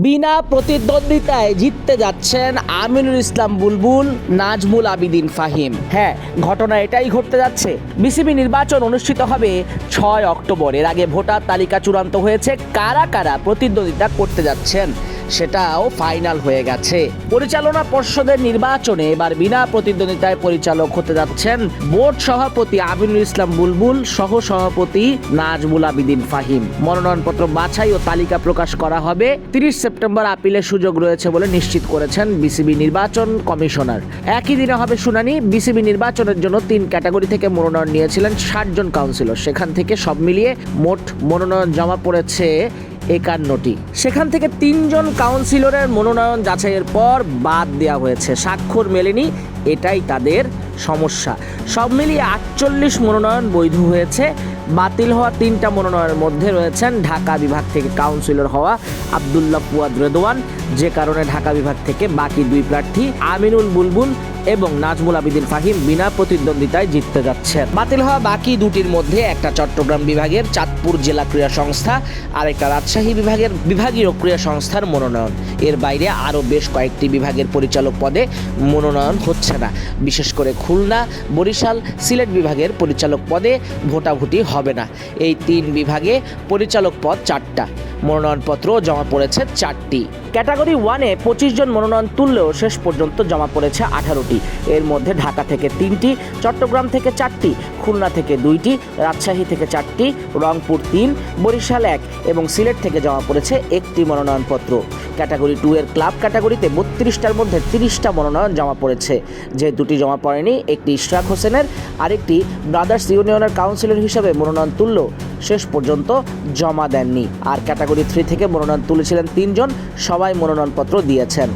বিনা প্রতিদ্বন্দ্বিতায় জিততে যাচ্ছেন আমিনুল ইসলাম বুলবুল, নাজমুল আবিদিন ফাহিম। হ্যাঁ ঘটনা এটাই ঘটতে যাচ্ছে। বিসিবি নির্বাচন অনুষ্ঠিত হবে ছয় অক্টোবর। এর আগে ভোটার তালিকা চূড়ান্ত হয়েছে কারা কারা প্রতিদ্বন্দ্বিতা করতে যাচ্ছেন। সেটাও ফাইনাল হয়ে গেছে। পরিচালনা পর্ষদের নির্বাচনে এবার বিনা প্রতিদ্বন্দ্বিতায় পরিচালক হতে যাচ্ছেন বোর্ড সভাপতি আমিনুল ইসলাম বুলবুল সহ সভাপতি নাজমুল আবিদিন ফাহিম। মনোনয়নপত্র বাছাই ও তালিকা প্রকাশ করা হবে। তিরিশ সেপ্টেম্বর আপিলের সুযোগ রয়েছে বলে নিশ্চিত করেছেন বিসিবি নির্বাচন কমিশনার। একই দিনে হবে শুনানি। বিসিবি নির্বাচনের জন্য তিন ক্যাটাগরি থেকে মনোনয়ন নিয়েছিলেন ষাট জন কাউন্সিলর। সেখান থেকে সব মিলিয়ে মোট মনোনয়ন জমা পড়েছে একান্নটি। সেখান থেকে তিনজন কাউন্সিলরের মনোনয়ন যাচাইয়ের পর বাদ দেওয়া হয়েছে। স্বাক্ষর মেলেনি, এটাই তাদের সমস্যা। সব মিলিয়ে আটচল্লিশ মনোনয়ন বৈধ হয়েছে। বাতিল হওয়া তিনটা মনোনয়নের মধ্যে রয়েছেন ঢাকা বিভাগ থেকে কাউন্সিলর হওয়া আবদুল্লাহ পুয়াদ রেদওয়ান, যে কারণে ঢাকা বিভাগ থেকে বাকি দুই প্রার্থী আমিনুল বুলবুল এবং নাজমুল আবিদিন ফাহিম বিনা প্রতিদ্বন্দ্বিতায় জিততে যাচ্ছেন। বাতিল হওয়া বাকি দুটির মধ্যে একটা চট্টগ্রাম বিভাগের চাঁদপুর জেলা ক্রীড়া সংস্থা আর একটা রাজশাহী বিভাগের বিভাগীয় ক্রীড়া সংস্থার মনোনয়ন। এর বাইরে আরও বেশ কয়েকটি বিভাগের পরিচালক পদে মনোনয়ন হচ্ছে না। বিশেষ করে খুলনা, বরিশাল, সিলেট বিভাগের পরিচালক পদে ভোটাভুটি হবে না। এই তিন বিভাগে পরিচালক পদ চারটা। মনোনয়নপত্র জমা পড়েছে চারটি। ক্যাটাগরি ওয়ানে পঁচিশ জন মনোনয়ন তুললেও শেষ পর্যন্ত জমা পড়েছে আঠারোটি। এর মধ্যে ঢাকা থেকে তিনটি, চট্টগ্রাম থেকে চারটি, খুলনা থেকে দুইটি, রাজশাহী থেকে চারটি, রংপুর তিন, বরিশাল এক এবং সিলেট থেকে জমা পড়েছে একটি মনোনয়নপত্র। ক্যাটাগরি টু এর ক্লাব ক্যাটাগরিতে বত্রিশটার মধ্যে তিরিশটা মনোনয়ন জমা পড়েছে। যে দুটি জমা পড়েনি, একটি ইশরাক হোসেনের, আরেকটি ব্রাদার্স ইউনিয়নের কাউন্সিলর হিসেবে মনোনয়ন তুললেও শেষ পর্যন্ত জমা দেননি। আর ক্যাটাগরি থ্রি থেকে মনোনয়ন তুলেছিলেন তিনজন সবাই মনোনয়নপত্র দিয়েছেন।